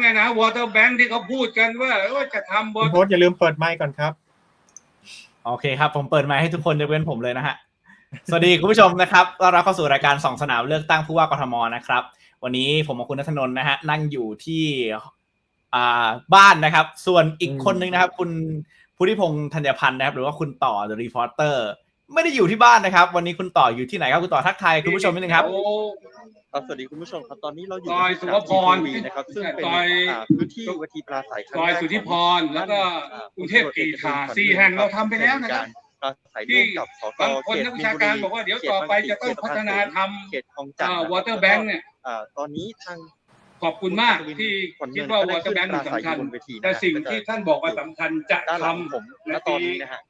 ไงนะวอเตอร์แบงค์ที่เขาพูดกันว่าเออจะทำคุณโพสอย่าลืมเปิดไมค์ก่อนครับโอเคครับ ผมเปิดไมค์ให้ทุกคนยกเว้นผมเลยนะฮะ สวัสดีคุณผู้ชมนะครับต้อนรับเข้าสู่รายการสองสนามเลือกตั้งผู้ว่ากทมนะครับ วันนี้ผมกับคุณนัทนนท์นะฮะนั่งอยู่ที่อ่าบ้านนะครับ ส่วนอีกคนนึงนะครับ คุณพุทธิพงษ์ธัญพันธ์นะครับ หรือว่าคุณต่อ The Reporter ไม่ได้อยู่ที่บ้านนะครับ วันนี้คุณต่ออยู่ที่ไหนครับคุณต่อทักทายคุณผู้ชมนิดนึงครับโอ้ครับสวัสดีคุณผู้ชมครับตอนนี้เราอยู่ซอยที่สุภพรสนาม TV นะครับซึ่งเป็นซอย อ่าพื้นที่เวทีปราศัยครั้งซอยแรกสุทธิพรของแล้วก็อ่ากรุงเทพกรีฑาสี่แห่งเราทำไปแล้วนะครับ ปราศัยร่วมกับสสบางคนเขตนักวิชาการบอกว่าเดี๋ยวต่อไปจะต้องพัฒนาทเขตคลองำจันทร์วอเตอร์แบงค์เนี่ยอ่าตอนนี้ทาง ขอบคุณมากที่คิดว่าวอเตอร์แบงค์สำคัญ แต่สิ่งที่ท่านบอกว่าสำคัญจะด้านหลังทำ ผมณตอนนี้นะฮะ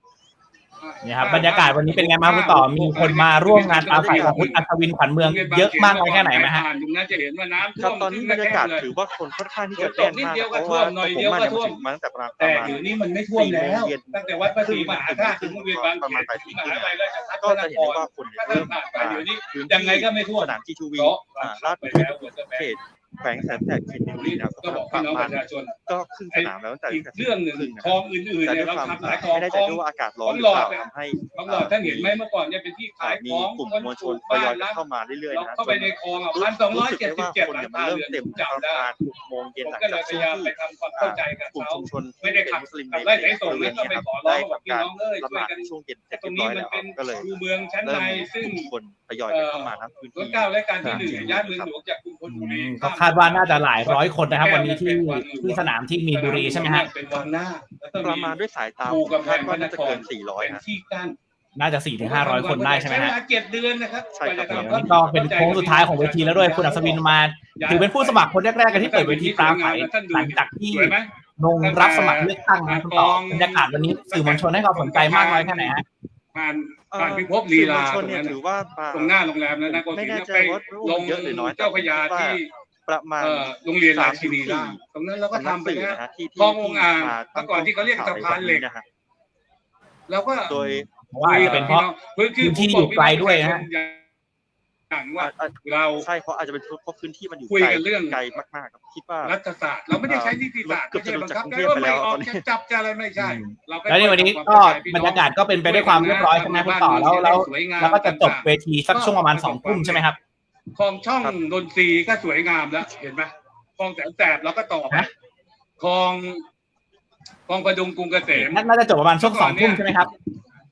นี่ครับบรรยากาศวันนี้เป็นไงบ้างคุณต่อมีคนมาร่วมงานปราศัยของคุณอัศวินขวัญเมือง เยอะมากน้อยแค่ไหนไหมฮะตรงนั้นจะเห็นว่าน้ำคท่รัวบมตอนนี้บรรยากาศถือว่าคนค่อนข้างที่จะฝนตกนิดแน่นมากเดียวก็เพราะว่าท่วมหน่อยเดียวก็ท่วมผมมาตั้งแต่ประมาณแต่เดี๋ยวนี้มันไม่ท่วมแล้วตั้งแต่วัดพระศรีมหาธาตุถึงโรงเรียนบางเขนถึงมหาวิทยาลัยราชภัฏก็พระนจะคเห็นได้รว่าคนเนี่ยถ้าเริ่มผ่านไปเดี๋ยวนี้พื้นยังไงก็ไม่ท่วมสนามทีทูวีเพราะอ่าลาดไปพร้าแล้ววเขต แขวงแสนแสบเขตมินบุรีนะครับก็บอกปพี่ระน้องปมาณระชาชนก็ครึ่งสนามแล้วตั้งแต่อีกเรื่องหนึ่งครึ่นะคลองอื่นๆแต่เนี่ด้วยยเราความทำหลายคลองไม่ได้คใจลองด้วยว่าอากาศร้อนของหหรืลออดเปล่าเนี่ยทำให้ของหลอดท่านเห็นไหมเมื่อก่อนเนี่ยเป็นที่อ่าขายมีของกลุ่มมวลชนทบ้ายอยนกันร้านเข้ามาเรื่อยๆเรานะเข้าไปในคลองอะพันสองร้อยเจ็ดสิบเจ็ดคนหลัเนี่ยงมันคาเริ่มเรือนเต็มจำประได้มาณ6โมงเย็นผมหลังก็เลจายกพช่ยางยามไปที่ทำความเข้าใจกับกลุ่มเขาชุมชนไม่ได้ขับมุสลิมขับในไล่สายส่งบริเวแล้วณก็เนี้ไปครับขอร้ได้องบอกทำพี่น้องเอ้ยช่วยกันการละหมาดในช่วงเย็นเสร็จตรเรีงยบนี้ร้อยมันแล้วเป็นก็เลยคูเมืองชั้นในเริ่มซึ่งมีคนทยอยกันเข้ามานะพื้นรถที่เก้ารายการที่หนึ่งย่านเมืองหลวงจากกรุงธนบุรีก็คาดว่าน่าจะหลายร้อยคนนะครับ วันนี้ที่ที่สนามที่มีนบุรีใช่ไหมฮะเป็นวันหน้าแล้วก็ประมาณด้วยสายตาภูผมกำแพคาดงพว่าระนน่าจะครเกินเป็น400นะที่กั้นน่าจะ4ี่ถึงห้าร้อยคนได้ใช่ไหมใช้เวฮะลาเจ็ดเดือนนะครับใช่ครับกว่าจะเดี๋ยวทำนี้ก็เป็นโค้งสุดท้ายของเวทีแล้วด้วยคุณอัศวินมาถือเป็นผู้สมัครคนแรกๆกันที่เปิดเวทีปราศัยหลังจากที่สวยไหมลงรับสมัครเลือกตั้งนะคุณต่อบรรยากาศวันนี้สื่อมวลชนให้ความสนใจมากน้อยแค่ไหนฮะผ่านเอ่อผ่านพิภพลีลาสื่อมวลชนตรงเนี่ยนั้นถือว่ามาตรงหน้าโรงแรมนั้นนะโกไม่ศินแน่ทร์ใจไปว่าลงเยอะหรือน้อยเจ้าพระยาที่ ประมาณเอ่อโรงเรียนราชินีสาล่ามสิบสี่ตรงนั้นเราก็ทำไปสื่อแล้วนะฮะที่คลององอ่างที่เมื่อก่อนที่เขาเรียกสะพานเหล็กนะฮะแล้วก็โดยเพราะว่าอาจจะเป็นเพราะพื้นที่พื้นที่อยู่ไกลด้วยนะฮะอย่างว่าอะเราใช่เพราะอาจจะเป็นเพราะพื้นที่มันอยู่คุยไกลกันเรื่องไกลมากๆครับคิดว่ารัฐศาสตร์เราไม่ได้ใช้นิติศาสตร์เกือบจะไม่ใช่บังคับหลุดจากกรุงเทพไปแล้วไม่ออกตอนนี้จะจับจะอะไรไม่ใช่เราแล้วในวันนี้ก็บรรยากาศก็เป็นไปด้วยความเรียบร้อยใช่ไหมคุณต่อแล้วแล้วแล้วก็จะจบเวทีสักช่วงประมาณสองทุ่มใช่ไหมครับ คลองช่องดนตรีก็สวยงามแล้ว เห็นไหมคลองแสนแสบเราก็ต่อไปฮะคลองคลองประดุงกรุงเกษมน่าจะจบประมาณช่วงสองทุ่มใช่ไหมครับ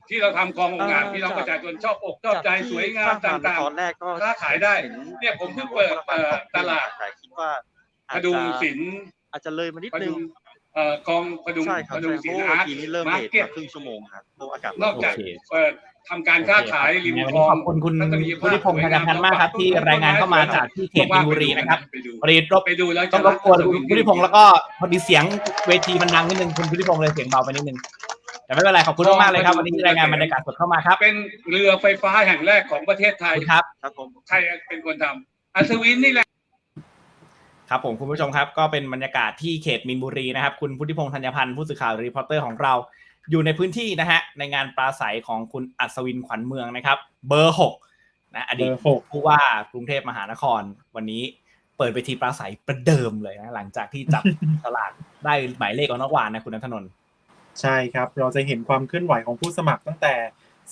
ที่เราทำคลององค์งานพี่น้องประชาชนชอบอกชอบใจสวยงามต่างตอนแรกก็ค้าขายได้ เนี่ยผมเพิ่งเปิดเอ่อตลาดแต่คิดว่าๆประดุงศิลป์อาจจะเลยมานิดประนึดุงงเอ่อคลองประดุงใช่คปรับระดุงใช่ศิเพลราะป์ว่าอาร์ตทีนี้เริ่มมาเลร์ทเก็ตมาครึ่งชั่วโมงครับเพราะอากาศนอกจากโอเคเปิด ทำการค้าขายริมวันคลนี้องขอบคุณคุณพุทธิพงศ์ธัญพันธ์มากครับ ที่รายงานเข้ามาจากที่เขตมีนบุรีนะครับไปดูพอดีรบไปดูแล้วต้องรบกวนคุณพุทธิพงศ์แล้วก็พอดีเสียงเวทีมันดังนิดนึงคุณพุทธิพงศ์เลยเสียงเบาไปนิดนึงแต่ไม่เป็นไรขอบคุณมากๆเลยครับวันนี้ที่รายงานบรรยากาศสดเข้ามาครับ เป็นเรือไฟฟ้าแห่งแรกของประเทศไทขอบยคุณครับครับผมใครเป็นคนทำอัศวินนี่แหละครับผมคุณผู้ชมครับก็เป็นบรรยากาศที่เขตมีนบุรีนะครับ คุณพุทธิพงศ์ธัญพันธ์ผู้สื่อข่าวรีพอร์เตอร์ของเรา อยู่ในพื้นที่นะฮะในงานปราศัยของคุณอัศวินขวัญเมืองนะครับ เบอร์หกนะอดีตเบอร์หกผู้ว่ากรุงเทพมหานครวันนี้เปิดเวทีปราศัยประเดิมเลยนะหลังจากที่จับตลาดได้หมายเลขของนอกวานนะคุณนัทนนท์ใช่ครับเราจะเห็นความเคลื่อนไหวของผู้สมัครตั้งแต่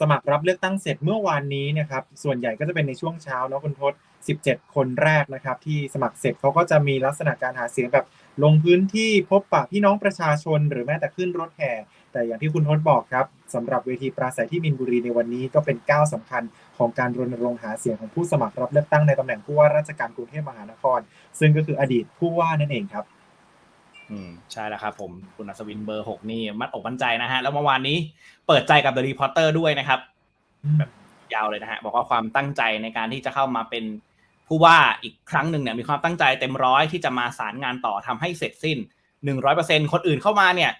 สมัครรับเลือกตั้งเสร็จเมื่อวานนี้นะครับส่วนใหญ่ก็จะเป็นในช่วงเช้าเนาะคุณทศ 17 คนแรกนะครับที่สมัครเสร็จเขาก็จะมีลักษณะการหาเสียงแบบลงพื้นที่พบปะพี่น้องประชาชน หรือแม้แต่ขึ้นรถแห่ แต่อย่างที่คุณทศบอกครับสำหรับเวทีปราศัยที่มินบุรีในวันนี้ก็เป็นก้าวสำคัญของการรณรงค์หาเสียงของผู้สมัครรับเลือกตั้งในตำแหน่งผู้ว่าราชการกรุงเทพมหานคร ซึ่งก็คืออดีตผู้ว่านั่นเองครับ อืมใช่แล้วครับผมคุณอัศวินเบอร์หกนี่มัดอกมั่นใจนะฮะ แล้วเมื่อวานนี้เปิดใจกับ The Reporter ด้วยนะครับยาวเลยนะฮะบอกว่าความตั้งใจในการที่จะเข้ามาเป็นผู้ว่าอีกครั้งหนึ่งเนี่ยมีความตั้งใจเต็มร้อยที่จะมาสารงานต่อทำให้เสร็จสิ้นหนึ่งร้อยเปอร์เซ็นคนอื่นเข้ามาเนี่ย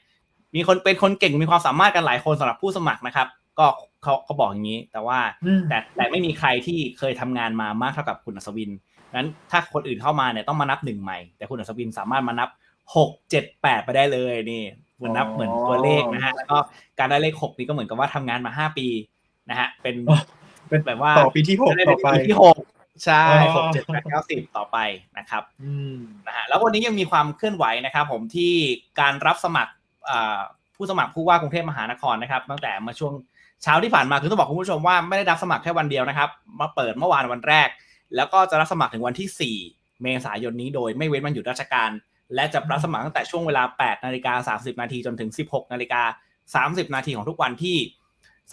มีคนเป็นคนเก่งมีความสามารถกันหลายคนสำหรับผู้สมัครนะครับ ก็เขาเขาบอกอย่างนี้ แต่ว่าอืมแต่แต่ไม่มีใครที่เคยทำงานมามากเท่ากับคุณอัศวินนั้นถ้าคนอื่นเข้ามาเนี่ยต้องมานับหนึ่งใหม่ แต่คุณอัศวินสามารถมานับหกเจ็ดแปดไปได้เลยนี่คุณนับเหมือนตัวเลขนะฮะแล้วก็การได้เลขหกนี่ก็เหมือนกับว่าทำงานมาห้าปีนะฮะเป็นอ๋อเป็นแบบว่าต่อปีที่หกจะได้ต่เป็อนไปปีที่หกใช่อ๋อหกเจ็ดแปดเก้าสิบต่อไปนะครับอืมนะฮะแล้ววันนี้ยังมีความเคลื่อนไหวนะครับ ผมที่การรับสมัครอ่า ผู้สมัครผู้ว่ากรุงเทพมหานครนะครับ ตั้งแต่มาช่วงเช้าที่ผ่านมาคือต้องบอกคุณผู้ชมว่าไม่ได้รับสมัครแค่วันเดียวนะครับ มาเปิดเมื่อวานวันแรก แล้วก็จะรับสมัครถึงวันที่ 4 เมษายนนี้โดยไม่เว้นวันหยุดราชการ และจะรับสมัครตั้งแต่ช่วงเวลา 8 นาฬิกา 30 นาทีจนถึง 16 นาฬิกา 30 นาทีของทุกวันที่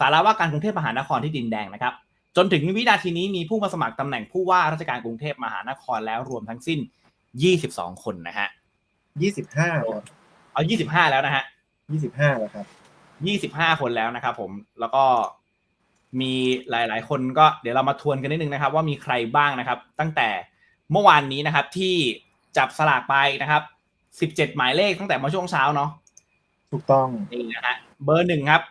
สาราว่าการกรุงเทพมหานครที่ดินแดงนะครับ จนถึงวินาทีนี้มีผู้มาสมัครตำแหน่งผู้ว่าราชการกรุงเทพมหานครแล้วรวมทั้งสิ้น 22 คนนะฮะ25 เอายี่สิบห้าแล้วนะฮะยี่สิบห้าแล้วครับยี่สิบห้าคนแล้วนะครับผมแล้วก็มีหลาย ๆ คนก็เดี๋ยวเรามาทวนกันนิดนึงนะครับ ว่ามีใครบ้างนะครับ ตั้งแต่เมื่อวานนี้นะครับที่จับสลากไปนะครับสิบเจ็ดหมายเลขตั้งแต่มาช่วงเช้าเนาะถูกต้องนี่นะฮะเบอร์หนึ่งครับ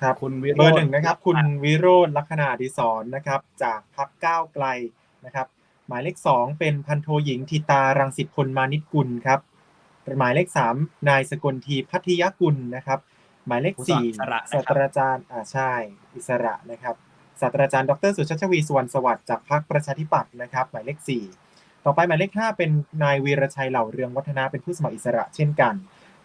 ครับคุณวิโรจน์เบอร์หนึ่งนะครับ คุณวิโรจน์ลักษณะดิสอนนะครับ จากพักก้าวไกลนะครับ หมายเลขสองเป็นพันโทหญิงทิตารังสิตพลมานิตกุลครับ หมายเลขสามนายสกลทีพัทยกุลนะครับ หมายเลขสี่ผู้สมัครอิสระนะศาสคตรับราจารย์อ่าใช่อิสระนะครับศาสตราจารย์ดรสุชาติวีสุวรรณสวัสดิ์จากพรรคประชาธิปัตย์นะครับ หมายเลขสี่ต่อไปหมายเลขห้าเป็นนายวีรชัยเหล่าเรืองวัฒนาเป็นผู้สมัครอิสระเช่นกัน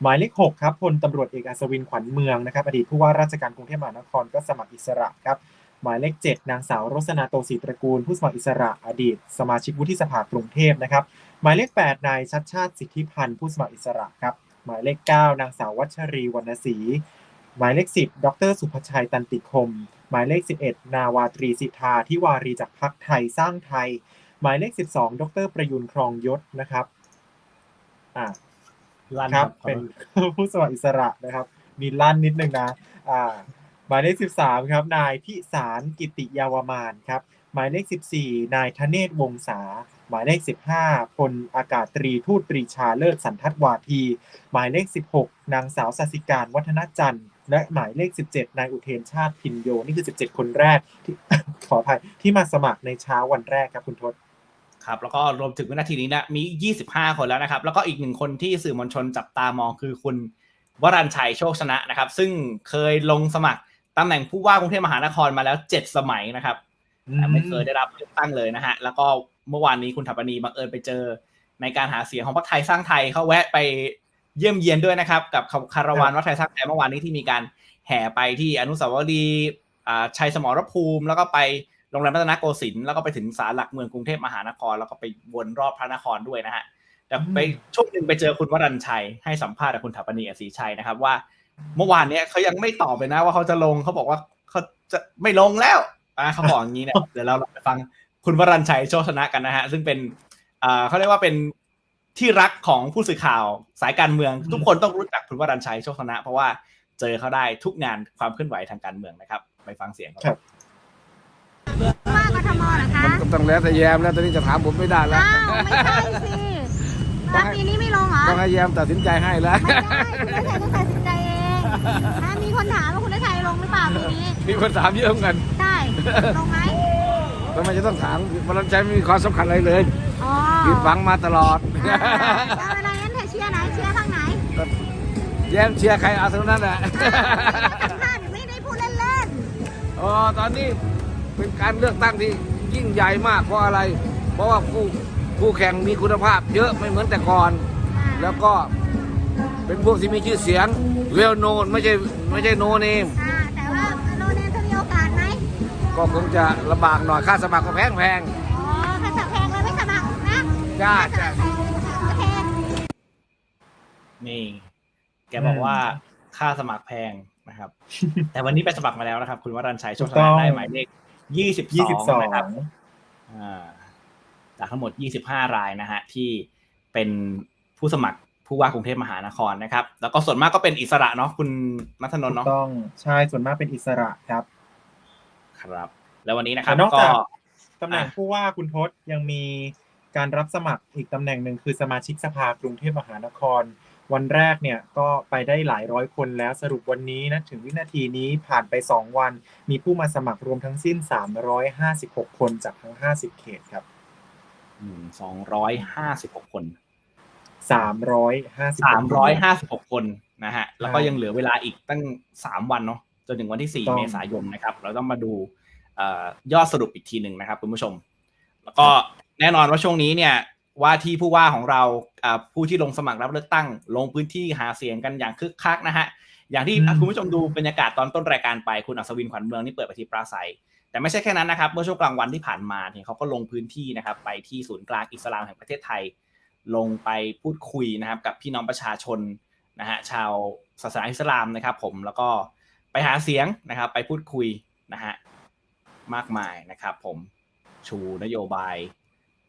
หมายเลข6ครับพลตำรวจเอกอัศวินขวัญเมืองนะครับอดีตผู้ว่าราชการกรุงเทพมหานครก็สมัครอิสระครับหมายเลข 7 นางสาวรสนาโตศรีตระกูล ผู้สมัครอิสระอดีต สมาชิกวุฒิสภากรุงเทพนะครับ หมายเลข 8 นายชัดชาติสิทธิพันธ์ผู้สมัครอิสระครับ หมายเลข 9 นางสาววัชรีวรรณศรี หมายเลข 10 ดร สุภชัยตันติคม หมายเลข 11 นาวาตรีสิทธาทิวารีจากพรรคไทยสร้างไทย หมายเลข 12 ดร ประยุนครองยศนะครับอ่าลั่นครับขอเป็นโทษผู้สมัครอิสระนะครับ มีลั่นนิดนึงนะอ่าหมายเลข 13 ครับ นายพิสารกิติยาวมานครับ หมายเลข 14 นายธเนศวงศา หมายเลข 15พลอากาศตรีทูตปรีชาเลิศสันทัดวาที หมายเลข 16 นางสาวสัสิการวัฒนจันทร์ และหมายเลข 17 นายอุเทนชาติพินโย นี่คือ 17 คนแรกที่ขออภัยที่มาสมัครในเช้าวันแรกครับคุณทศครับแล้วก็รวมถึงวินาทีนี้นะมี 25 คนแล้วนะครับ แล้วก็อีกหนึ่งคนที่สื่อมวลชนจับตามองคือคุณวรัญชัยโชคชนะนะครับ ซึ่งเคยลงสมัครตำแหน่งผู้ว่ากรุงเทพมหานครมาแล้ว 7 สมัยนะครับแต่ไม่เคยได้รับเลือกตั้งเลยนะฮะแล้วก็ เมื่อวานนี้คุณถัปปณีบังเอิญไปเจอในการหาเสียงของพรรคไทยสร้างไทยเขาแวะไปเยี่ยมเยียนด้วยนะครับ กับคาราวานวัดไทยสร้างไทยเมื่อวานนี้ที่มีการแห่ไปที่อนุสาวรีย์ชัยสมรภูมิ แล้วก็ไปโรงแรมรัตนโกสินทร์แล้วก็ไปถึงศาลหลักเมืองกรุงเทพมหานคร แล้วก็ไปวนรอบพระนครด้วยนะฮะแต่ไปช่วงหนึ่งไปเจอคุณวรัญชัยให้สัมภาษณ์กับคุณถัปปณีอศรีชัยนะครับว่า เมื่อวานเนี้ยเขายังไม่ตอบเลยนะว่าเขาจะลงเขาบอกว่าเขาจะไม่ลงแล้วอ่าเขาบอกอย่างนี้เนี่ยเดี๋ยวเราไปฟัง คุณวรัญชัยโชคชนะกันนะฮะ ซึ่งเป็นอ่าเขาเรียกว่าเป็นที่รักของผู้สื่อข่าวสายการเมือง ทุกคนต้องรู้จักคุณวรัญชัยโชคชนะ เพราะว่าเจอเขาได้ทุกงานความเคลื่อนไหวทางการเมืองนะครับ ไปฟังเสียงเขาครับว่ากทมเหรอคะมันก็ต้องแล้วแต่แยมแล้วตอนนี้จะถามผมไม่ได้แล้วอ้าวไม่ใช่สิแล้วปีนี้ไม่ลงเหรอต้องให้แยมตัดสินใจให้แล้วไม่ได้คุณทัชัยต้องตัดสินใจเองนะมีคนถามว่าคุณทัชัยลงหรือเปล่าปีนี้มีคนถามเยอะเหมือนกันใช่ลงไหม ทำไมจะต้องถามมันใจไม่มีความสำคัญอะไรเลยอ๋อผิดหวังมาตลอด อ่าแล้วอะไรงั้นเธอเชียร์ไหนเชียร์ทางไหนแยมเชียร์ใครเอาเท่านั้นแหละ สัมภาษณ์ไม่ได้พูดเล่นอ๋อตอนนี้เป็นการเลือกตั้งที่ยิ่งใหญ่มากเพราะอะไร เพราะว่าผู้ผู้แข่งมีคุณภาพ เยอะไม่เหมือนแต่ก่อน ๆอ่าแล้วก็เป็นพวกที่มีชื่อเสียงเวลโนนไม่ใช่ไม่ใช่โนเนม อ่าแต่ว่า ก็คงจะลำบากหน่อยค่าสมัครก็แพงแพงอ๋อถ้าจะแพงเลยไม่สมัครนะๆจ้าถ้าจ้าจะแพง นี่แกบอกว่าค่าสมัครแพงนะครับ แต่วันนี้ไปสมัครมาแล้วนะครับ คุณวรัญชัยโชคชถูกต้นะอง ได้หมายเลขยี่สิบสองนะครับ22อ่าจากทั้งหมด25รายนะฮะที่เป็นผู้สมัครผู้ว่ากรุงเทพมหานครนะครับ แล้วก็ส่วนมากก็เป็นอิสระเนาะคุณมัทนนท์ถูเนาะกต้องใช่ส่วนมากเป็นอิสระครับ ครับ แล้ววันนี้นะครับแต่นอกก็จากตำแหน่งอะผู้ว่าคุณทศยังมีการรับสมัครอีกตำแหน่งหนึ่งคือสมาชิกสภากรุงเทพมหานคร วันแรกเนี่ยก็ไปได้หลายร้อยคนแล้วสรุปวันนี้นะถึงวินาทีนี้ผ่านไป 2 วัน มีผู้มาสมัครรวมทั้งสิ้น 356 คนจากทั้ง 50 เขตครับสองร้อยห้าสิบหกคน356สามร้อยห้าสิบหกคนนะฮะแล้วก็ยังเหลือเวลาอีกตั้งสามวันเนาะ จนถึงวันที่สี่ต้องเมษายนนะครับ เราต้องมาดูเอ่อยอดสรุปอีกทีหนึ่งนะครับคุณผู้ชม แล้วก็แน่นอนว่าช่วงนี้เนี่ยว่าที่ผู้ว่าของเราอ่าผู้ที่ลงสมัครรับเลือกตั้ง ลงพื้นที่หาเสียงกันอย่างคึกคักนะฮะอย่างที่อืมคุณผู้ชมดูบรรยากาศตอนต้นรายการไปคุณอัศวินขวัญเมืองนี่เปิดไปที่ปราศัย แต่ไม่ใช่แค่นั้นนะครับ เมื่อช่วงกลางวันที่ผ่านมาเนี่ยเขาก็ลงพื้นที่นะครับ ไปที่ศูนย์กลางอิสลามแห่งประเทศไทย ลงไปพูดคุยนะครับ กับพี่น้องประชาชนนะฮะชาวศาสนาอิสลามนะครับ ผมแล้วก็ ไปหาเสียงนะครับ ไปพูดคุยนะฮะมากมายนะครับ ผมชูนโยบาย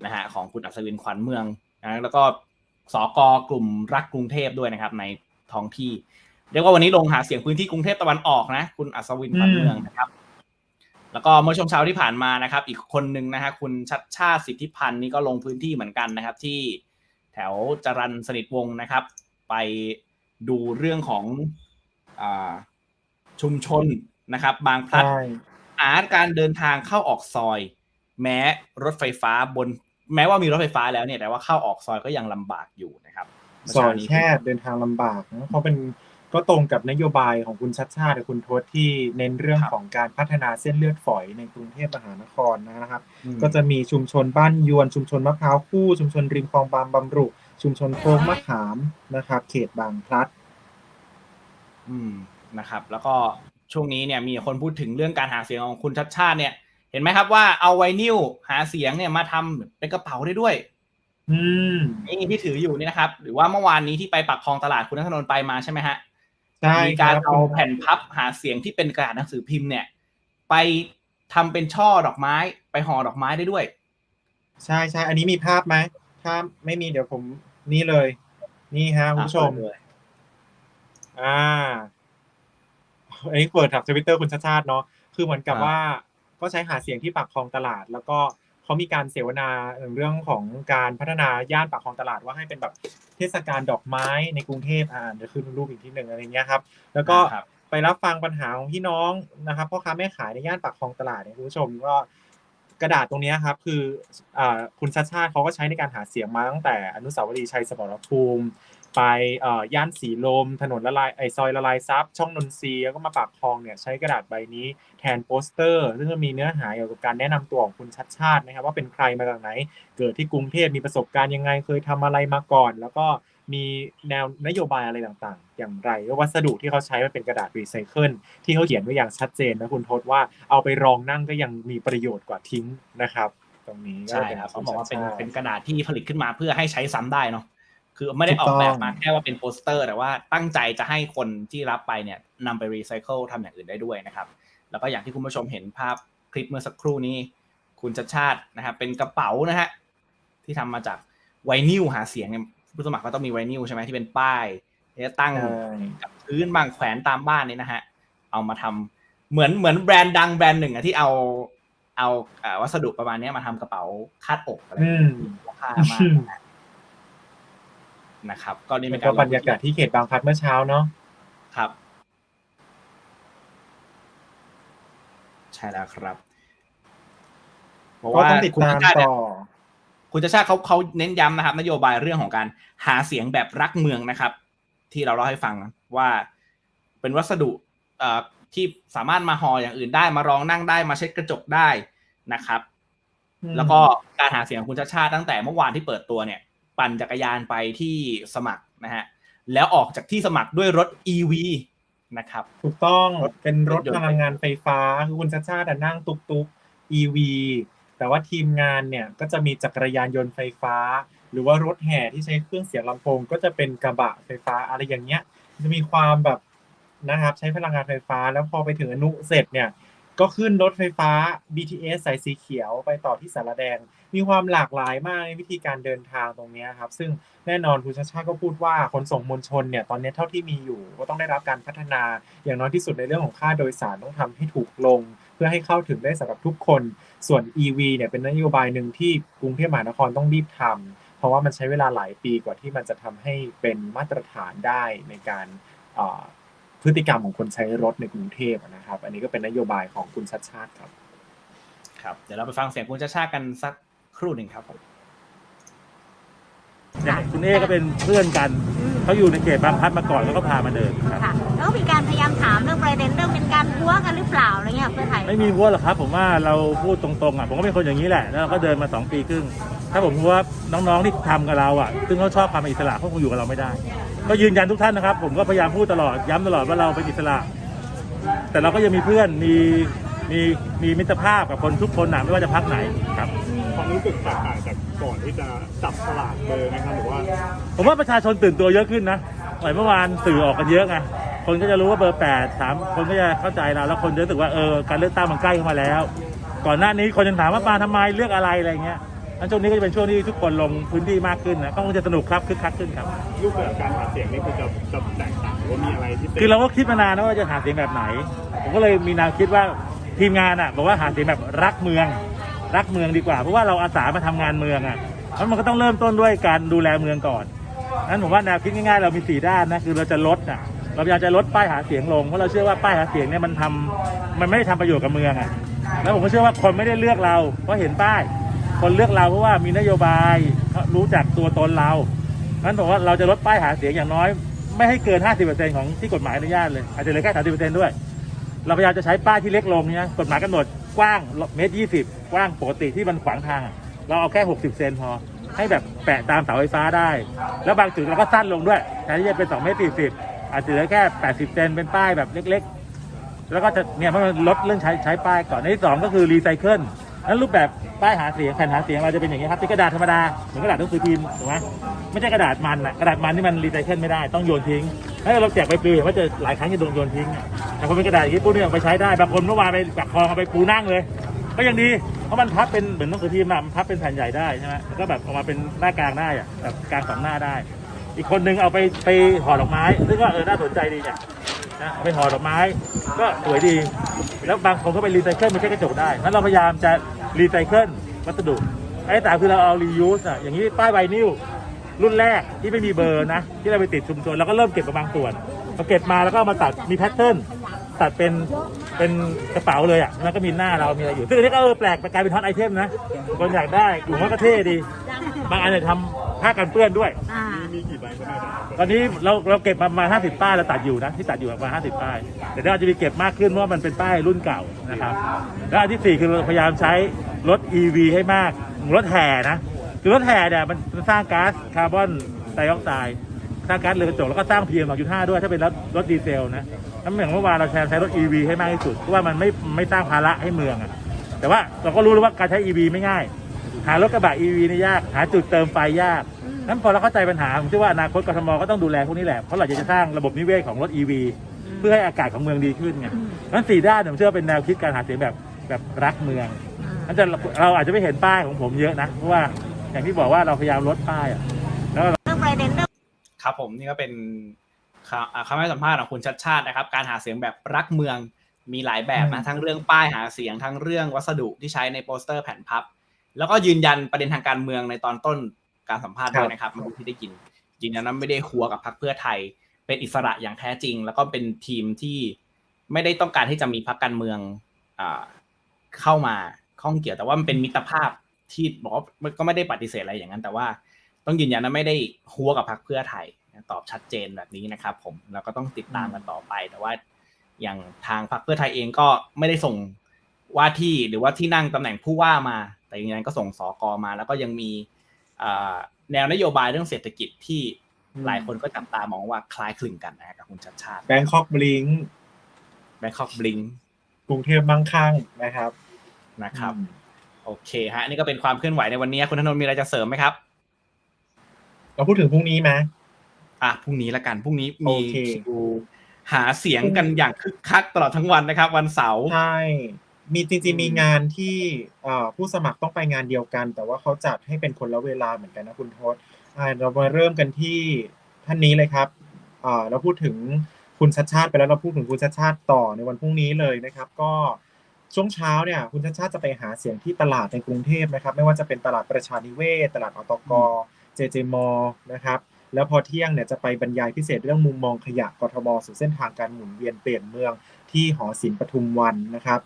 นะฮะของคุณอัศวินขวัญเมืองนะแล้วก็สกกลุ่มรักกรุงเทพด้วยนะครับ ในท้องที่ เรียกว่าวันนี้ลงหาเสียงพื้นที่กรุงเทพตะวันออกนะคุณอัศวินขวัญเมืองนะครับ แล้วก็เมื่อช่วงเช้าที่ผ่านมานะครับ อีกคนหนึ่งนะฮะคุณชัดชาติสิทธิพันธ์นี่ก็ลงพื้นที่เหมือนกันนะครับ ที่แถวจรันสนิทวงศ์นะครับ ไปดูเรื่องของอา ชุมชนนะครับ บางพลัดใช่หาการเดินทางเข้าออกซอย แม้รถไฟฟ้าบน แม้ว่ามีรถไฟฟ้าแล้วเนี่ยแต่ว่าเข้าออกซอยก็ยังลำบากอยู่นะครับเมื่ซอยเช้านี้แคบเดินทางลำบากนะเขาเป็นก็ตรงกับนโยบายของคุณชัดชาติกับคุณทศที่เน้นเรื่องของการพัฒนาเส้นเลือดฝอยในกรุงเทพมหานครนะครับอืมก็จะมีชุมชนบ้านยวนชุมชนมะพร้าวคู่ ชุมชนริมคลองบางบำรุ ชุมชนโค้งมะขามนะครับ เขตบางพลัด อืม นะครับ แล้วก็ช่วงนี้เนี่ยมีคนพูดถึงเรื่องการหาเสียงของคุณชัดชาติเนี่ย เห็นไหมครับว่าเอาไวนิลหาเสียงเนี่ยมาทำเป็นกระเป๋าได้ด้วย อืมนี่ที่ถืออยู่นี่นะครับ หรือว่าเมื่อวานนี้ที่ไปปักคลองตลาดคุณนัทนนท์ไปมาใช่ไหมฮะใช่มีการคบเอาแผ่นพับหาเสียงที่เป็นกระดาษหนังสือพิมพ์เนี่ย ไปทำเป็นช่อดอกไม้ ไปห่อดอกไม้ได้ด้วย ใช่ใช่อันนี้มีภาพไหมถ้าไม่มีเดี๋ยวผมนี่เลย นี่ฮะคุณผู้ชม อะเปิดเลยอ่า อันนี้เปิดถับทวิตเตอร์คุณชาติชาติเนาะคือเหมือนกับครับว่าก็ใช้หาเสียงที่ปากคลองตลาด แล้วก็เขามีการเสวนาเรื่องของการพัฒนาย่านปากคลองตลาดว่าให้เป็นแบบเทศกาลดอกไม้ในกรุงเทพอ่าเดี๋ยวขึ้นรูปอีกทีหนึ่งอะไรเงี้ยครับแล้วก็ครับไปรับฟังปัญหาของพี่น้องนะครับพ่อค้าแม่ขายในย่านปากคลองตลาดเนี่ยคุณผู้ชมก็กระดาษตรงเนี้ยครับคืออ่าคุณชาติชาติเขาก็ใช้ในการหาเสียงมาตั้งแต่อนุสาวรีย์ชัยสมรภูมิ ไปเอ่อย่านสีลม ถนนละลายไอซอยละลายซับช่องนนทรีย์แล้วก็มาปากคลองเนี่ยใช้กระดาษใบนี้แทนโปสเตอร์ ซึ่งก็มีเนื้อหาเกี่ยวกับการแนะนำตัวของคุณชัดชาตินะครับว่าเป็นใครมาจากไหน เกิดที่กรุงเทพมีประสบการณ์ยังไงเคยทำอะไรมาก่อน แล้วก็มีแนวนโยบายอะไรต่างๆ อย่างไรแล้ววัสดุที่เขาใช้มันเป็นกระดาษรีไซเคิลที่เขาเขียนไว้อย่างชัดเจนนะคุณทศว่าเอาไปรองนั่งก็ยังมีประโยชน์กว่าทิ้งนะครับ ตรงนี้ก็ใช่เป็นครับเขาบอกว่าเป็นชัดชติเป็นกระดาษที่ผลิตขึ้นมาเพื่อให้ใช้ซ้ำได้เนาะ คือไม่ได้ออกแบบมาแค่ว่าเป็นโปสเตอร์ แต่ว่าตั้งใจจะให้คนที่รับไปเนี่ยนำไปรีไซเคิลทำอย่างอื่นได้ด้วยนะครับ แล้วก็อย่างที่คุณผู้ชมเห็นภาพคลิปเมื่อสักครู่นี้ คุณชัดชาตินะครับเป็นกระเป๋านะฮะที่ทำมาจากไวนิลหาเสียงเนี่ยผู้สมัครก็ต้องมีไวนิลใช่ไหมที่เป็นป้ายที่จะตั้งใช่กับพื้นบางแขวนตามบ้านนี่นะฮะเอามาทำเหมือนเหมือนแบรนด์ดังแบรนด์หนึ่งอะที่เอาเอาเอ่อวัสดุประมาณเนี้ยมาทำกระเป๋าคาดอกอะไรอืมราคามาก นะฮะนะครับ ก็นี่แล้เป็วนก็การบรรยากาศที่เขตบางพลัดเมื่อเช้าเนาะครับ ใช่แล้วครับเพราะก็ว่าต้องติดคุณตามชาติเนี่ยต่อคุณชาชาติเขาเขาเน้นย้ำนะครับ นโยบายเรื่องของการหาเสียงแบบรักเมืองนะครับ ที่เราเล่าให้ฟังว่าเป็นวัสดุเอ่อที่สามารถมาห่ออย่างอื่นได้ มารองนั่งได้มาเช็ดกระจกได้นะครับอืมแล้วก็การหาเสียงของคุณชาชาติตั้งแต่เมื่อวานที่เปิดตัวเนี่ย ปั่นจักรยานไปที่สมัครนะฮะแล้วออกจากที่สมัครด้วยรถ EV นะครับ ถูกต้องรถเป็นรถรถยนต์พลังงานไฟฟ้าคือคุณชาติชาติอะนั่งตุกตุก EV แต่ว่าทีมงานเนี่ยก็จะมีจักรยานยนต์ไฟฟ้า หรือว่ารถแห่ที่ใช้เครื่องเสียงลำโพง ก็จะเป็นกระบะไฟฟ้าอะไรอย่างเงี้ย จะมีความแบบนะครับใช้พลังงานไฟฟ้า แล้วพอไปถึงอนุเสร็จเนี่ยก็ขึ้นรถไฟฟ้า BTS สายสีเขียวไปต่อที่สารแดง มีความหลากหลายมากในวิธีการเดินทางตรงนี้ครับ ซึ่งแน่นอนคุณชาชาติก็พูดว่าขนส่งมวลชนเนี่ยตอนนี้เท่าที่มีอยู่ ก็ต้องได้รับการพัฒนาอย่างน้อยที่สุดในเรื่องของค่าโดยสารต้องทำให้ถูกลง เพื่อให้เข้าถึงได้สำหรับทุกคน ส่วน EV เนี่ยเป็นนโยบายหนึ่งที่กรุงเทพมหานครต้องรีบทำเพราะว่ามันใช้เวลาหลายปีกว่าที่มันจะทำให้เป็นมาตรฐานได้ในการพฤติกรรมของคนใช้รถในกรุงเทพนะครับ อันนี้ก็เป็นนโยบายของคุณชัดชาติครับ ครับ เดี๋ยวเราไปฟังเสียงคุณชาชาติกันสัก ครู่หนึ่งครับผมเนี่ยคุณเอก็เป็นเพื่อนกันทเขาอยู่ในเขตบางพลัดมาก่อนแล้วก็พามาเดินครับค่ะแล้วก็มีการพยายามถามเรื่องประเด็นเรื่องเป็นการพัวกันหรือเปล่าอะไรเงี้ยเพื่อไทยไม่มีวัวหรอกครับ ผมว่าเราพูดตรงๆอะผมก็เป็นคนอย่างนี้แหละแล้วเราก็เดินมาสองปีครึ่งถ้าผมรู้ว่าน้องๆที่ทำกับเราอะ ซึ่งเขาชอบความเป็นอิสระเขาคงอยู่กับเราไม่ได้ ก็ยืนยันทุกท่านนะครับ ผมก็พยายามพูดตลอดย้ำตลอดว่าเราเป็นอิสระ แต่เราก็ยังมีเพื่อนมีมีมีมิตรภาพกับคนทุกคนนะไม่ว่าจะพักไหนครับความ รู้สึกแตกต่างจากก่อนที่จะจับสลากเบอร์ไหมครับหรือว่าผมว่าประชาชนตื่นตัวเยอะขึ้นนะเหมือนเมื่อวานสื่อออกกันเยอะไงคนก็จะรู้ว่าเบอร์แปดถามคนก็จะเข้าใจเราแล้วคนจะรู้สึกว่าเออการเลือกตั้งมันใกล้เข้ามาแล้ว ก่อนหน้านี้คนยังถามว่ามาทำไมเลือกอะไรอะไรเงี้ยอันช่วงนี้ก็จะเป็นช่วงที่ทุกคนลงพื้นที่มากขึ้นนะก็คงจะสนุกครับคึกคักขึ้นครับ รูปแบบการหาเสียงนี่คือจะจะแตกต่างหรือว่ามีอะไรที่เป็นคือเราก็คิดมานานนะว่าจะหาเสียงแบบไหน ผมก็เลยมีแนวคิดว่าทีมงานอะบอกว่าหาเสียงแบบรักเมือง รักเมืองดีกว่า เพราะว่าเราอาสามาทำงานเมืองอะแล้วมันก็ต้องเริ่มต้นด้วยการดูแลเมืองก่อนนั้นผมว่าแนวคิดง่ายๆเรามีสี่ด้านนะคือเราจะลดอะเราพยายามจะลดป้ายหาเสียงลงเพราะเราเชื่อว่าป้ายหาเสียงเนี่ยมันทำมันไม่ได้ทำประโยชน์กับเมืองอะแล้วผมก็เชื่อว่าคนไม่ได้เลือกเราเพราะเห็นป้าย คนเลือกเราเพราะว่ามีนโยบายรู้จักตัวตนเรานั้นบอกว่าเราจะลดป้ายหาเสียงอย่างน้อย ไม่ให้เกิน 50%ของที่กฎหมายอนุญาตเลยอาจจะเหลือแค่30%ด้วย เราพยายามจะใช้ป้ายที่เล็กลงเนี่ยกฎหมายกำหนด กว้างเมตรยี่สิบกว้างปกติที่มันขวางทางอะเราเอาแค่หกสิบเซนพอ ให้แบบแปะตามเสาไฟฟ้าได้ แล้วบางจุดเราก็สั้นลงด้วยแทนที่จะเป็นสองเมตรสิบสิบอาจจะเหลือแค่แปดสิบเซนเป็นป้ายแบบเล็กๆ แล้วก็จะเนี่ยมันลดเรื่องใช้ใช้ป้ายก่อนในที่สองก็คือรีไซเคิล แล้วรูปแบบป้ายหาเสียงแผ่นหาเสียงเราจะเป็นอย่างนี้ครับเป็นกระดาษธรรมดาเหมือนกระดาษหนังสือพิมพ์ถูกไหมไม่ใช่กระดาษมันอะกระดาษมันที่มันรีไซเคิลไม่ได้ต้องโยนทิ้งถ้าเราแจกไปปลิวเห็นว่าจะหลายครั้งจะโดนโยนทิ้งอะแต่พอเป็นกระดาษอย่างนี้ปุ๊บเนี่ยเอาไปใช้ได้บางคนเมื่อวานไปปักคลองเอาไปปูนั่งเลย ก็ยังดีเพราะมันพับเป็นเหมือนหนังสือพิมพ์อะมันพับเป็นแผ่นใหญ่ได้ใช่ไหมแล้วก็แบบออกมาเป็นหน้ากลางได้อะแบบกลางสองหน้าได้ อีกคนนึงเอาไปไปห่อดอกไม้ซึ่งก็เออน่าสนใจดีเนี่ย นะเอาไปห่อดอกไม้ ก็สวยดี แล้วบางคนก็ไปรีไซเคิลไม่ใช่กระจกได้นั้นเราพยายามจะรีไซเคิลวัสดุไอ้แต่คือเราเอารียูสอะอย่างนี้ป้ายไวนิลรุ่นแรกที่ไม่มีเบอร์นะ ที่เราไปติดชุมชนเราก็เริ่มเก็บมาบบางส่วนพอเก็บมาแล้วก็เอามาตัดมีแพทเทิร์น ตัดเป็นเป็นกระเป๋าเลยอะแล้วก็มีหน้าเรามีอะไรอยู่ซึ่งอันนี้ก็เออแปลกกลายเป็นท็อตไอเทมนะคนอยากได้กลุ่มว่าก็เท่ดี บางอันเนี่ยทำผ้ากันเปื้อนด้วย อ่ามีกี่ใบก็ได้ครับตอนนี้เราเราเก็บมาประมาณ50 ป้ายเราตัดอยู่นะที่ตัดอยู่ประมาณ50 ป้าย แต่เดี๋ยวเราจะมีเก็บมากขึ้นเพราะว่ามันเป็นป้ายรุ่นเก่านะครับ แล้วอันที่สี่คือเราพยายามใช้รถ EV ให้มากรถแห่นะคือรถแห่เนี่ยมันมันสร้างก๊าซคาร์บอนไดออกไซด์ สร้างก๊าซเรือนกระจกแล้วก็สร้าง PM 2.5 ด้วยถ้าเป็นรถรถดีเซลนะนั่นอย่างเมื่อวานเราใช้รถ EV ให้มากที่สุดเพราะว่ามันไม่ไม่สร้างภาระให้เมืองอะแต่ว่าเราก็รู้แล้วว่าการใช้ EV ไม่ง่าย หารถกระบะ EV นี่ยาก หาจุดเติมไฟยากนั้นพอเราเข้าใจปัญหาผมเชื่อว่าอนาคตกทมก็ต้องดูแลพวกนี้แหละเพราะเราจะสร้างระบบนิเวศของรถ EV เพื่อให้อากาศของเมืองดีขึ้นไงนั้นสี่ด้านผมเชื่อว่าเป็นแนวคิดการหาเสียงแบบแบบรักเมืองนั้นจะเราอาจจะไม่เห็นป้ายของผมเยอะนะเพราะว่าอย่างที่บอกว่าเราพยายามลดป้ายอะเรื่องประเด็นเรื่อง ครับผมนี่ก็เป็นคำอ่าคำให้สัมภาษณ์ของคุณชัดชาตินะครับ การหาเสียงแบบรักเมืองมีหลายแบบนะทั้งเรื่องป้ายหาเสียงทั้งเรื่องวัสดุที่ใช้ในโปสเตอร์แผ่นพับ แล้วก็ยืนยันประเด็นทางการเมืองในตอนต้นการสัมภาษณ์ด้วยนะครับมันที่ได้ยินยืนยันว่าไม่ได้หัวกับพรรคเพื่อไทย เป็นอิสระอย่างแท้จริง แล้วก็เป็นทีมที่ไม่ได้ต้องการที่จะมีพรรคการเมืองอ่าเข้ามาข้องเกี่ยวแต่ว่ามันเป็นมิตรภาพที่บอกว่าก็ไม่ได้ปฏิเสธอะไรอย่างนั้น แต่ว่า ต้องยืนยันว่าไม่ได้หัวกับพรรคเพื่อไทยตอบชัดเจนแบบนี้นะครับ ผมแล้วก็ต้องติดตามกันต่อไป แต่ว่าอย่างทางพรรคเพื่อไทยเองก็ไม่ได้ส่งว่าที่หรือว่าที่นั่งตำแหน่งผู้ว่ามา แต่ยังไงก็ส่งสอกอมา แล้วก็ยังมีอ่าแนวนโยบายเรื่องเศรษฐกิจที่หลายคนก็จับตามองว่าคล้ายคลึงกันนะครับกับคุณชัดชาติแบงคอกบลิงแบงคอกบลิงกรุงเทพมั่งคั่งนะครับนะครับ โอเคฮะนี่ก็เป็นความเคลื่อนไหวในวันนี้คุณธนนท์มีอะไรจะเสริมไหมครับ เราพูดถึงพรุ่งนี้ไหมอะพรุ่งนี้ละกันพรุ่งนี้มีโอเคคิวหาเสียงกันอย่างคึกคักตลอดทั้งวันนะครับ วันเสาร์ใช่มีจริงๆมีงานที่เอ่อผู้สมัครต้องไปงานเดียวกัน แต่ว่าเขาจัดให้เป็นคนละเวลาเหมือนกันนะคุณทศอ่าเรามาเริ่มกันที่ท่านนี้เลยครับเอ่อเราพูดถึงคุณชัดชาติไปแล้วเราพูดถึงคุณชัดชาติต่อในวันพรุ่งนี้เลยนะครับ ก็ช่วงเช้าเนี่ย คุณชัดชาติจะไปหาเสียงที่ตลาดในกรุงเทพนะครับ ไม่ว่าจะเป็นตลาดประชานิเวศตลาดอตก เจเจมอนะครับแล้วพอเที่ยงเนี่ยจะไปบรรยายพิเศษเรื่องมุมมองขยะกทมสู่เส้นทางการหมุนเวียนเปลี่ยนเมืองที่หอศิลป์ปทุมวันนะครับ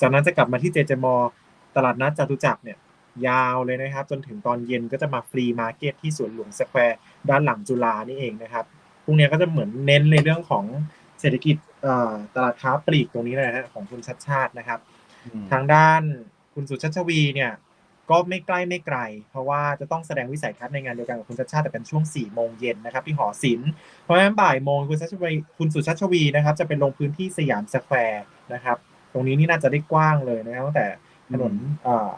จากนั้นจะกลับมาที่เจเจมอตลาดนัดจตุจักรเนี่ยยาวเลยนะครับ จนถึงตอนเย็นก็จะมาฟรีมาร์เก็ตที่สวนหลวงสแควร์ด้านหลังจุฬานี่เองนะครับพรุ่งนี้ก็จะเหมือนเน้นในเรื่องของเศรษฐกิจเอ่อตลาดค้าปลีกตรงนี้เลยนะฮะของคุณชัดชาตินะครับ ทางด้านคุณสุชัชวีเนี่ย ก็ไม่ใกล้ไม่ไกล เพราะว่าจะต้องแสดงวิสัยทัศน์ในงานเดียวกันกับคุณชัดชาติแต่เป็นช่วง4ี่โมงเย็นนะครับที่หอศิลป์เพราะฉะนั้นบ่ายโมงคุณชัชวีคุณสุชัชวีนะครับ จะเป็นลงพื้นที่สยามสแควร์นะครับ ตรงนี้นี่น่าจะได้กว้างเลยนะครับตั้งแต่ถนนเอ่อ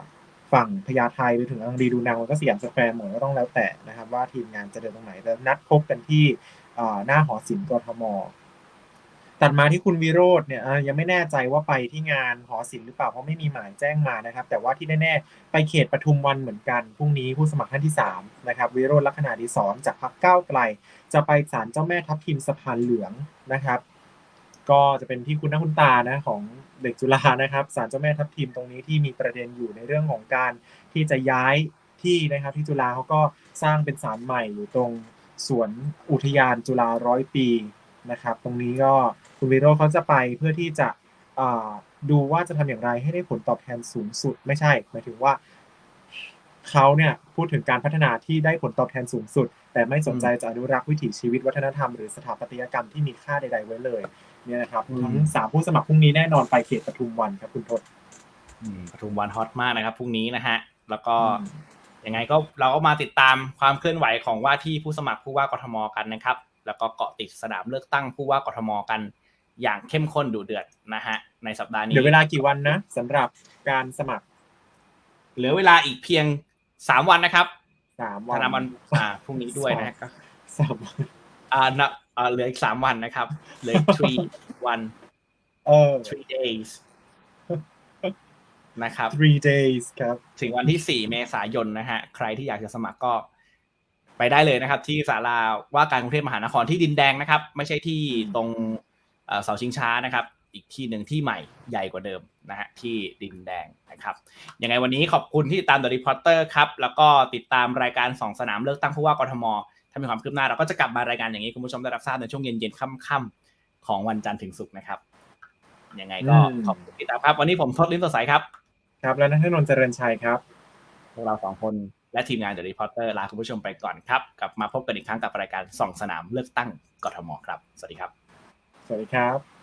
ฝั่งพญาไทไปถึงอังรีดูนังแล้วก็สยามสแควร์หมดก็ต้องแล้วแต่นะครับ ว่าทีมงานจะเดินตรงไหนแล้วนัดพบกันที่เอ่อหน้าหอศิลป์กทม ตัดมาที่คุณวิโรจน์เนี่ยยังไม่แน่ใจว่าไปที่งานหอศิลป์หรือเปล่าเพราะไม่มีหมายแจ้งมานะครับ แต่ว่าที่แน่ๆไปเขตปทุมวันเหมือนกันพรุ่งนี้ผู้สมัครท่านที่3นะครับวิโรจน์ลักษณะดีสอนจากพรรคก้าวไกล จะไปศาลเจ้าแม่ทับทิมสะพานเหลืองนะครับ ก็จะเป็นที่คุณน้าคุณตานะของเด็กจุฬานะครับศาลเจ้าแม่ทับทิมตรงนี้ที่มีประเด็นอยู่ในเรื่องของการที่จะย้ายที่นะครับที่จุฬาเขาก็สร้างเป็นศาลใหม่อยู่ตรงสวนอุทยานจุฬาร้อยปีนะครับ ตรงนี้ก็ คุณวิโรจน์เขาจะไปเพื่อที่จะอ่าดูว่าจะทำอย่างไรให้ได้ผลตอบแทนสูงสุดไม่ใช่หมายถึงว่าเขาเนี่ยพูดถึงการพัฒนาที่ได้ผลตอบแทนสูงสุด แต่ไม่สนใจจะอนุรักษ์วิถีชีวิตวัฒนธรรมหรือสถาปัตยกรรมที่มีค่าใด ๆ ไว้เลยเนี่ยนะครับอืมทั้งสามผู้สมัครพรุ่งนี้แน่นอนไปเขตปทุมวันครับคุณทศอืมปทุมวันฮอตมากนะครับพรุ่งนี้นะฮะแล้วก็อืมยังไงก็เราก็มาติดตามความเคลื่อนไหวของว่าที่ผู้สมัครผู้ว่ากทมกันนะครับ แล้วก็เกาะติดสนามเลือกตั้งผู้ว่ากทมกัน อย่างเข้มข้นดุเดือดนะฮะในสัปดาห์นี้เดี๋ยวเวลากี่วันนะสำหรับการสมัคร เหลือเวลาอีกเพียงสามวันนะครับสามวันธนาวันอ่าพรุ่งนี้ด้วยนะฮะก็สามวันอ่านับอ่าเหลืออีกสามวันนะครับเหลืออีก three วันเออ three days นะครับ three days ครับ ถึงวันที่4เมษายนนะฮะ ใครที่อยากจะสมัครก็ไปได้เลยนะครับ ที่ศาลาว่าการกรุงเทพมหานครที่ดินแดงนะครับ ไม่ใช่ที่ตรง เอ่อเสาชิงช้านะครับ อีกที่หนึ่งที่ใหม่ใหญ่กว่าเดิมนะฮะที่ดินแดงนะครับยังไงวันนี้ขอบคุณที่ติดตาม The Reporter ครับ แล้วก็ติดตามรายการสองสนามเลือกตั้งผู้ว่ากทม ถ้ามีความคืบหน้าเราก็จะกลับมารายการอย่างนี้คุณผู้ชมได้รับทราบในช่วงเย็นๆค่ำๆของวันจันทร์ถึงศุกร์นะครับยังไงก็อืมขอบคุณที่ติดตามครับ วันนี้ผมทศลิ้นสดใสครับ ครับ แล้วนัทนนท์เจริญชัยครับ พวกเราสองคนและทีมงาน The Reporter ลาคุณผู้ชมไปก่อนครับ กลับมาพบกันอีกครั้งกับรายการส่องสนามเลือกตั้งกทมครับ สวัสดีครับ สวัสดีครับ